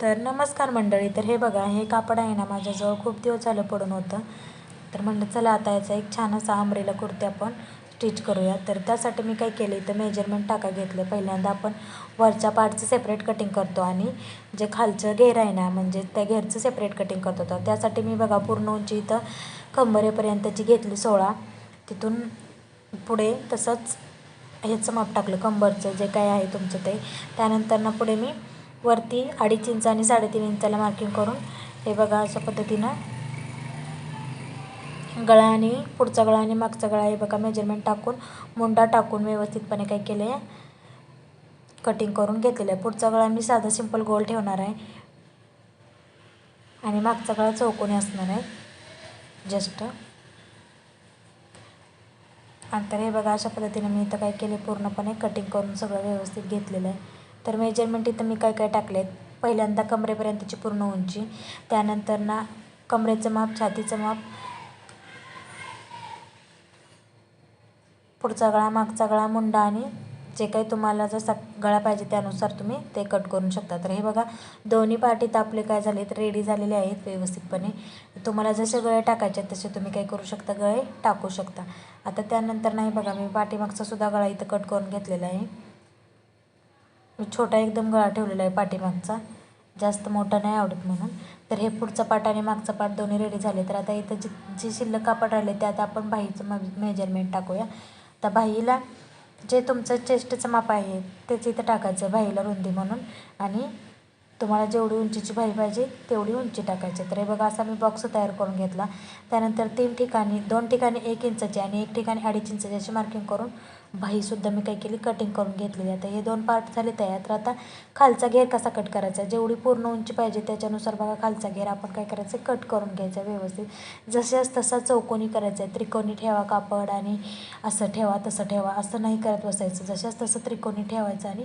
तर नमस्कार मंडळी तर हे बघा हे कापड आहे ना माझ्याजवळ खूप दिवस झालं पडून होतं. तर म्हणलं चला आता याचा एक छान असा आंब्रेला कुर्ती आपण स्टिच करूया. तर त्यासाठी मी काय केलं इथं मेजरमेंट टाका घेतले. पहिल्यांदा आपण वरच्या पार्टचं सेपरेट कटिंग करतो आणि जे खालचं घेर आहे ना म्हणजे त्या घेरचं सेपरेट कटिंग करतो. होतं त्यासाठी मी बघा पूर्ण उंची इथं कंबरेपर्यंतची घेतली सोळा. तिथून पुढे तसंच ह्याचं माप टाकलं कंबरचं जे काय आहे तुमचं ते. त्यानंतर ना पुढे मी वरती अडीच इंच आणि साडेतीन इंचाला मार्किंग करून हे बघा अशा पद्धतीनं. गळा आणि पुढचा गळा आणि मागचा गळा हे बघा मेजरमेंट टाकून मुंडा टाकून व्यवस्थितपणे काय केलं आहे कटिंग करून घेतलेलं आहे. पुढचा गळा मी साधा सिंपल गोल ठेवणार आहे. आणि मागचा गळा चौकोनी असणार आहे. जस्ट नंतर हे बघा अशा पद्धतीने मी इथं काय केले पूर्णपणे कटिंग करून सगळं व्यवस्थित घेतलेलं आहे. तर मेजरमेंट इथं मी काय काय टाकले आहेत पहिल्यांदा कमरेपर्यंतची पूर्ण उंची त्यानंतर ना कमरेचं माप छातीचं माप पुढचा गळा मागचा गळा मुंडा आणि जे काही तुम्हाला जसा गळा पाहिजे त्यानुसार तुम्ही ते कट करू शकता. तर हे बघा दोन्ही पार्टीत आपले काय झाले तर रेडी झालेले आहेत व्यवस्थितपणे. तुम्हाला जसे गळे टाकायचे आहेत तसे तुम्ही काय करू शकता गळे टाकू शकता. आता त्यानंतर नाही बघा मी पाठीमागचा सुद्धा गळा इथं कट करून घेतलेला आहे. छोटा एकदम गळा ठेवलेला आहे पाठीमागचा. जास्त मोठा नाही आवडत म्हणून. तर हे पुढचा पाट आणि मागचा पाट दोन्ही रेडी झाले. तर आता इथं जी जे शिल्लक कापड राहिले त्यात आपण बाहीचं म मेजरमेंट टाकूया. तर बाहीला जे तुमचं चेस्टचं माप आहे तेच इथं टाकायचं आहे बाहीला रुंदी म्हणून. आणि तुम्हाला जेवढी उंचीची भाजी पाहिजे तेवढी उंची टाकायची. तर हे बघा असा मी बॉक्स तयार करून घेतला. त्यानंतर तीन ठिकाणी दोन ठिकाणी एक इंचाची आणि एक ठिकाणी अडीच इंचाची अशी मार्किंग करून भाईसुद्धा मी काय केली कटिंग करून घेतलेली. आता हे दोन पार्ट झाले तयार. तर आता खालचा घेर कसा कट करायचा? जेवढी पूर्ण उंची पाहिजे त्याच्यानुसार बघा खालचा घेर आपण काय करायचं? कट करून घ्यायचा व्यवस्थित. जसंच तसा चौकोनी करायचा. आहे त्रिकोणी ठेवा कापड आणि असं ठेवा तसं ठेवा. असं नाही करत बसायचं. जशाच तसं त्रिकोणी ठेवायचं आणि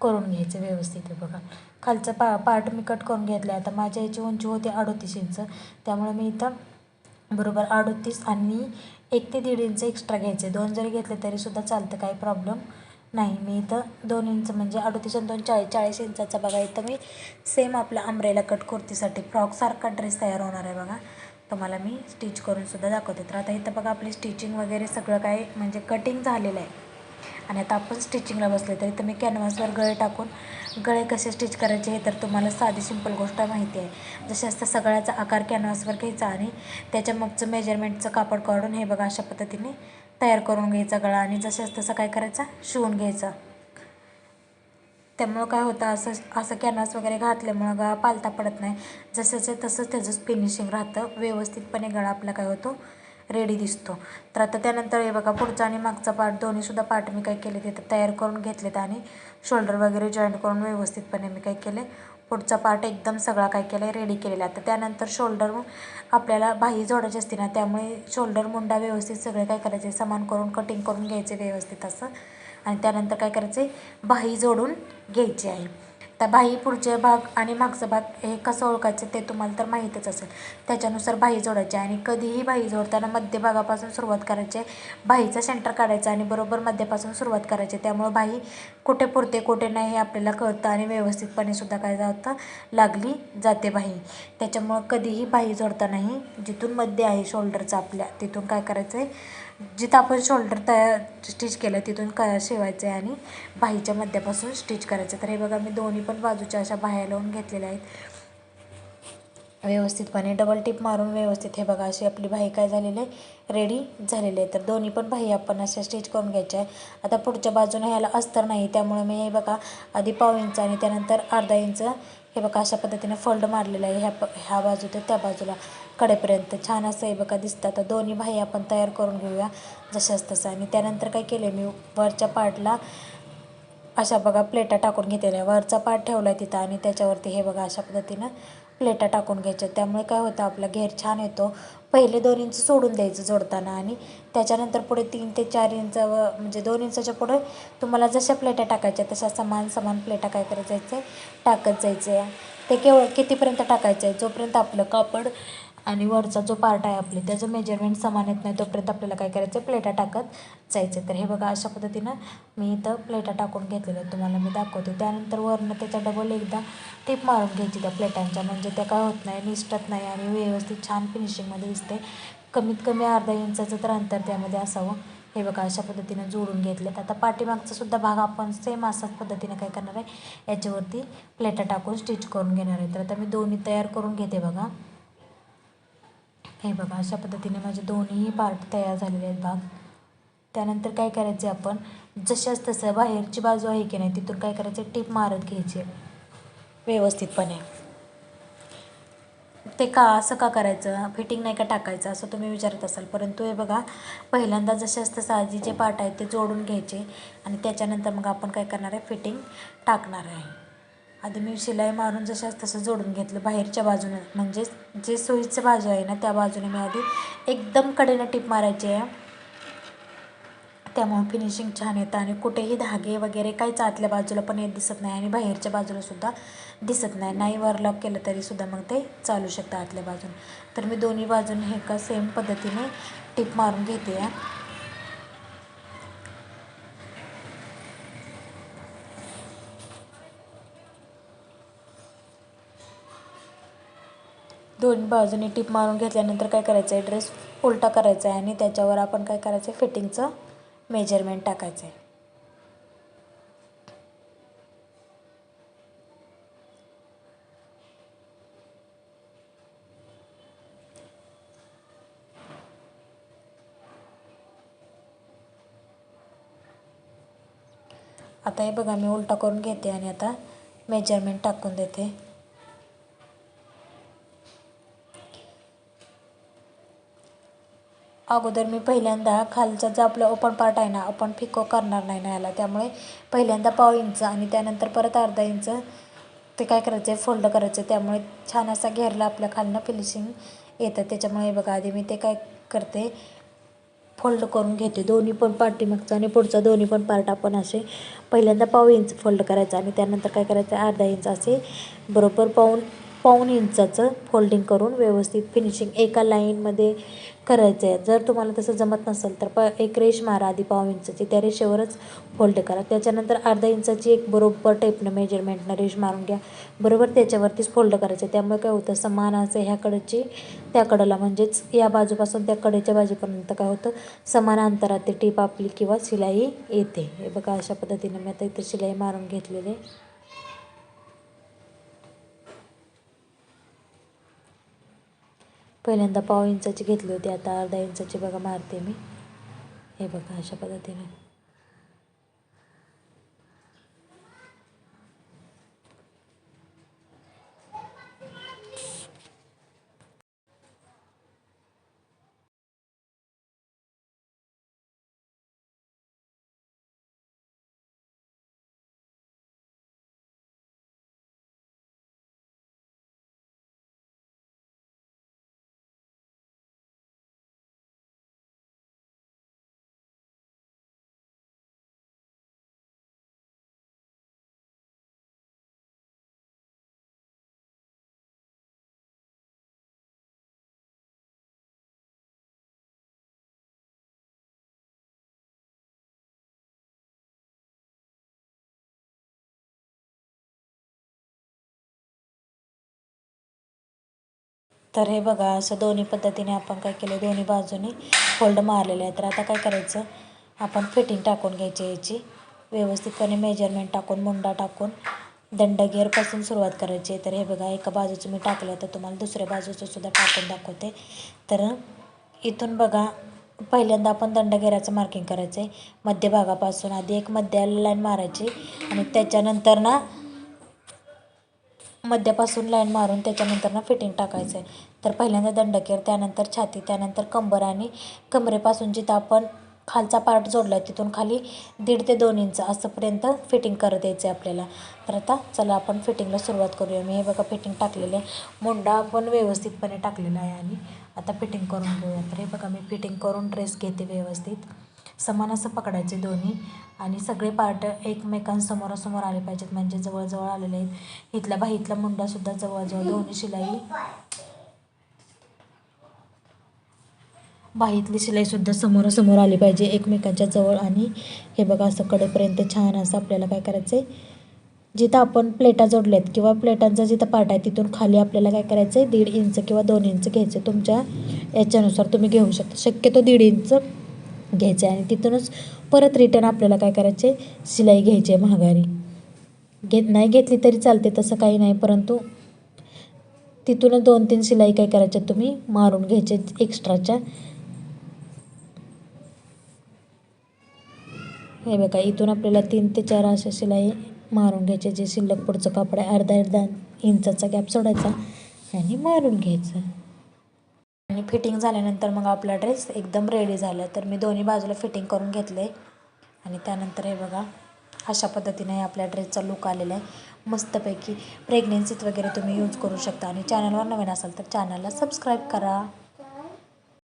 करून घ्यायचं व्यवस्थित बघा. खालचा पा पार्ट मी कट करून घेतला आहे आता माझ्या याची उंची होती अडोतीस इंच. त्यामुळे मी इथं बरोबर अडोतीस आणि एक ते दीड इंच एक्स्ट्रा घ्यायचे. दोन जरी घेतले तरीसुद्धा चालतं काही प्रॉब्लेम नाही. मी इथं दोन इंच म्हणजे अडोतीस आणि दोन चाळीस चाळीस इंचाचा बघा इथं मी सेम आपल्या आंब्रेला कट कुर्तीसाठी फ्रॉकसारखा ड्रेस तयार होणार आहे बघा. तुम्हाला मी स्टिच करूनसुद्धा दाखवते. तर आता इथं बघा आपली स्टिचिंग वगैरे सगळं काय म्हणजे कटिंग झालेलं आहे. आणि आता आपण स्टिचिंगला बसले तर इथं मी कॅनव्हासवर गळे टाकून गळे कसे स्टिच करायचे हे तर तुम्हाला साधी सिंपल गोष्ट माहिती आहे. जसे असतं सगळ्याचा आकार कॅनव्हासवर घ्यायचा आणि त्याच्या मगचं मेजरमेंटचं कापड काढून हे बघा अशा पद्धतीने तयार करून घ्यायचा गळा आणि जसे तसं काय करायचा? शिवून घ्यायचा. त्यामुळं काय होतं असं असं कॅनव्हास वगैरे घातल्यामुळं गळा पालता पडत नाही. जसंच तसंच त्याचं फिनिशिंग राहतं. व्यवस्थितपणे गळा आपला काय होतो रेडी दिसतो. तर आता त्यानंतर हे बघा पुढचा आणि मागचा पार्ट दोन्हीसुद्धा पार्ट मी काय केले तिथं तयार करून घेतलेत आणि शोल्डर वगैरे जॉईंट करून व्यवस्थितपणे मी काय केले. पुढचा पार्ट एकदम सगळा काय केला आहे रेडी केलेला. आता त्यानंतर शोल्डर आपल्याला बाही जोडायची असते ना त्यामुळे शोल्डर मुंडा व्यवस्थित सगळे काय करायचे समान करून कटिंग करून घ्यायचे व्यवस्थित असं. आणि त्यानंतर काय करायचे बाही जोडून घ्यायची आहे. आता बाही पुढचे भाग आणि मागचा भाग हे कसं ओळखायचं ते तुम्हाला तर माहीतच असेल. त्याच्यानुसार बाही जोडायची आणि कधीही बाही जोडताना मध्यभागापासून सुरुवात करायची. बाहीचं सेंटर काढायचं आणि बरोबर मध्यापासून सुरुवात करायची. त्यामुळं बाही कुठे पुरते कुठे नाही हे आपल्याला कळतं आणि व्यवस्थितपणे सुद्धा काय जातं लागली जाते बाही त्याच्यामुळं कधीही बाही जोडतानाही जिथून मध्य आहे शोल्डरचं आपल्या तिथून काय करायचं आहे जिथं आपण शोल्डर तयार स्टिच केलं तिथून क शिवायचं आहे आणि बाहीच्या मध्यापासून स्टिच करायचं. तर हे बघा मी दोन्ही पण बाजूच्या अशा बाह्या लावून घेतलेल्या आहेत. व्यवस्थितपणे डबल टिप मारून व्यवस्थित हे बघा अशी आपली बाही काय झालेली आहे? रेडी झालेली आहे. तर दोन्ही पण बाही आपण अशा स्टिच करून घ्यायच्या आहे आता पुढच्या बाजूने ह्याला अस्तर नाही त्यामुळे मी हे बघा आधी पाव इंच आणि त्यानंतर अर्धा इंच हे बघा अशा पद्धतीने फोल्ड मारलेलं आहे. ह्या प ह्या बाजू ते त्या बाजूला कडेपर्यंत छान असं हे बघा दिसतं. आता दोन्ही बाही आपण तयार करून घेऊया जशाच तसं. आणि त्यानंतर काय केलं मी वरच्या पार्टला अशा बघा प्लेटा टाकून घेतलेल्या. वरचा पार्ट ठेवला आहे तिथं आणि त्याच्यावरती हे बघा अशा पद्धतीनं प्लेटा टाकून घ्यायच्या. त्यामुळे काय होतं आपला घेर छान येतो. पहिले दोन इंच सोडून द्यायचं जोडताना आणि त्याच्यानंतर पुढे तीन ते चार इंच व म्हणजे दोन इंचाच्या पुढे तुम्हाला जशा प्लेटा टाकायच्या तशा समान समान प्लेटा काय करायचं आहे टाकत जायचं. आहे ते केवळ कितीपर्यंत टाकायचं आहे जोपर्यंत आपलं कापड आणि वरचा जो पार्ट आहे आपली त्याचं मेजरमेंट समान येत नाही तोपर्यंत आपल्याला काय करायचं? प्लेटा टाकत जायचं. तर हे बघा अशा पद्धतीनं मी इथं प्लेटा टाकून घेतलेलं तुम्हाला मी दाखवते. त्यानंतर वरनं त्याचा डबल एकदा टिप मारून घ्यायची त्या प्लेटांच्या म्हणजे त्या काय होत नाही निसटत नाही आणि व्यवस्थित छान फिनिशिंगमध्ये दिसते. कमीत कमी अर्धा इंचाचं तर अंतर त्यामध्ये असावं. हे बघा अशा पद्धतीनं जोडून घेतलेत. आता पाठीमागचा सुद्धा भाग आपण सेम असाच पद्धतीनं काय करणार आहे? याच्यावरती प्लेटा टाकून स्टिच करून घेणार आहे. तर आता मी दोन्ही तयार करून घेते बघा. हे बघा अशा पद्धतीने माझे दोन्हीही पार्ट तयार झालेले आहेत भाग. त्यानंतर काय करायचे आपण? जशाच तसं बाहेरची बाजू आहे की नाही तिथून काय करायचं? टीप मारत घ्यायची. व्यवस्थितपणे. ते का असं का करायचं? फिटिंग नाही का टाकायचं? असं तुम्ही विचारत असाल. परंतु हे बघा पहिल्यांदा जशाच तसं आधी जे पार्ट आहेत ते जोडून घ्यायचे आणि त्याच्यानंतर मग आपण काय करणार आहे? फिटिंग टाकणार आहे. आधी मी शिलाई मारून जशाच तसं जोडून घेतलं बाहेरच्या बाजूने. म्हणजे जे सोयीचं बाजू आहे ना त्या बाजूने मी आधी एकदम कडेनं टिप मारायची आहे. त्यामुळे फिनिशिंग छान येतं आणि कुठेही धागे वगैरे काहीच आतल्या बाजूला पण येत दिसत नाही आणि बाहेरच्या बाजूला सुद्धा दिसत नाही. नाही वरलॉक केलं तरी सुद्धा मग ते चालू शकतं आतल्या बाजून. तर मी दोन्ही बाजूने हे का सेम पद्धतीने टिप मारून घेते. आहे दोन्ही बाजूने टिप मारून घेतल्यानंतर काय करायचं आहे ड्रेस उलटा करायचा आहे आणि त्याच्यावर आपण काय करायचं आहे फिटिंगचं मेजरमेंट टाकायचं आहे आता हे बघा मी उलटा करून घेते आणि आता मेजरमेंट टाकून देते. अगोदर मी पहिल्यांदा खालचा जो आपला ओपन पार्ट आहे ना आपण फिको करणार नाही ना याला त्यामुळे पहिल्यांदा पाव इंच आणि त्यानंतर परत अर्धा इंच ते काय करायचं आहे फोल्ड करायचं त्यामुळे छान असा घेरला आपल्या खालनं फिनिशिंग येतं. त्याच्यामुळे बघा आधी मी ते काय करते फोल्ड करून घेते. दोन्ही पण पाठीमागचा आणि पुढचा दोन्ही पण पार्ट आपण असे पहिल्यांदा पाव इंच फोल्ड करायचं आणि त्यानंतर काय करायचं अर्धा इंच असे बरोबर पाऊन पाऊण इंचाचं फोल्डिंग करून व्यवस्थित फिनिशिंग एका लाईनमध्ये करायचं आहे. जर तुम्हाला तसं जमत नसेल तर प एक रेष मारा आधी पाव इंचाची त्या रेषेवरच फोल्ड करा. त्याच्यानंतर अर्धा इंचाची एक बरोबर टेपनं मेजरमेंटनं रेष मारून घ्या. बरोबर त्याच्यावरतीच फोल्ड करायचं त्यामुळे काय होतं समान असं ह्याकडची त्या कडेला म्हणजेच या बाजूपासून त्या कडेच्या बाजूपर्यंत काय होतं समान अंतरात ते टीप आपली किंवा शिलाई येते. हे बघा अशा पद्धतीने मी आता इथं शिलाई मारून घेतलेली पहिल्यांदा पाव इंचाची घेतली होती आता अर्धा इंचाची बघा मारते मी. हे बघा अशा पद्धतीने. तर हे बघा असं दोन्ही पद्धतीने आपण काय केलं दोन्ही बाजूनी फोल्ड मारलेले आहे तर आता काय करायचं? आपण फिटिंग टाकून घ्यायची याची. व्यवस्थितपणे मेजरमेंट टाकून मुंडा टाकून दंडगेअरपासून सुरुवात करायची. तर हे बघा एका बाजूचं मी टाकलं तर तुम्हाला दुसऱ्या बाजूचं सुद्धा टाकून दाखवते. तर इथून बघा पहिल्यांदा आपण दंडगेराचं मार्किंग करायचं आहे मध्यभागापासून आधी एक मध्याला लाईन मारायची आणि त्याच्यानंतर ना मध्यापासून लाईन मारून त्याच्यानंतर ना फिटिंग टाकायचं आहे. तर पहिल्यांदा दंडकेर त्यानंतर छाती त्यानंतर कंबर आणि कमरेपासून जिथं आपण खालचा पार्ट जोडला आहे तिथून खाली दीड ते दोन इंच असंपर्यंत फिटिंग करत यायचं आहे आपल्याला. तर आता चला आपण फिटिंगला सुरुवात करूया. मी हे बघा फिटिंग टाकलेलं आहे. मुंडा आपण व्यवस्थितपणे टाकलेला आहे आणि आता फिटिंग करून घेऊया. तर हे बघा मी फिटिंग करून ड्रेस घेते व्यवस्थित. समान असं पकडायचे दोन्ही. आणि सगळे पार्ट एकमेकांसमोरासमोर आले पाहिजेत. म्हणजे जवळजवळ आलेले आहेत. इथला बाहीतला मुंडासुद्धा जवळजवळ दोन्ही शिलाई. बाहीतली शिलाईसुद्धा समोरासमोर आली पाहिजे एकमेकांच्या जवळ. आणि हे बघा असं कडेपर्यंत छान असं आपल्याला काय करायचं आहे जिथं आपण प्लेटा जोडल्यात किंवा प्लेटांचा जिथं पार्ट आहे तिथून खाली आपल्याला काय करायचं आहे दीड इंच किंवा दोन इंच घ्यायचं आहे तुमच्या याच्यानुसार तुम्ही घेऊ शकता. शक्यतो दीड इंच घ्यायचं आहे आणि तिथूनच परत रिटर्न आपल्याला काय करायचे? आहे शिलाई घ्यायची आहे महागारी. घेत नाही घेतली तरी चालते तसं काही नाही परंतु तिथूनच दोन तीन शिलाई काय करायच्या तुम्ही? मारून घ्यायचे एक्स्ट्राच्या हे बघा इथून आपल्याला तीन ते चार अशा शिलाई मारून घ्यायचे जे शिल्लक पुढचं कापड आहे अर्धा अर्धा इंचाचा गॅप सोडायचा आणि मारून घ्यायचं. आणि फिटिंग झाल्यानंतर मग आपला ड्रेस एकदम रेडी झाला. तर मी दोन्ही बाजूला फिटिंग करून घेतलं. आहे आणि त्यानंतर हे बघा अशा पद्धतीने आपल्या ड्रेसचा लुक आलेला आहे. मस्तपैकी प्रेग्नेन्सीत वगैरे तुम्ही यूज करू शकता. आणि चॅनलवर नवीन असाल तर चॅनलला सबस्क्राईब करा.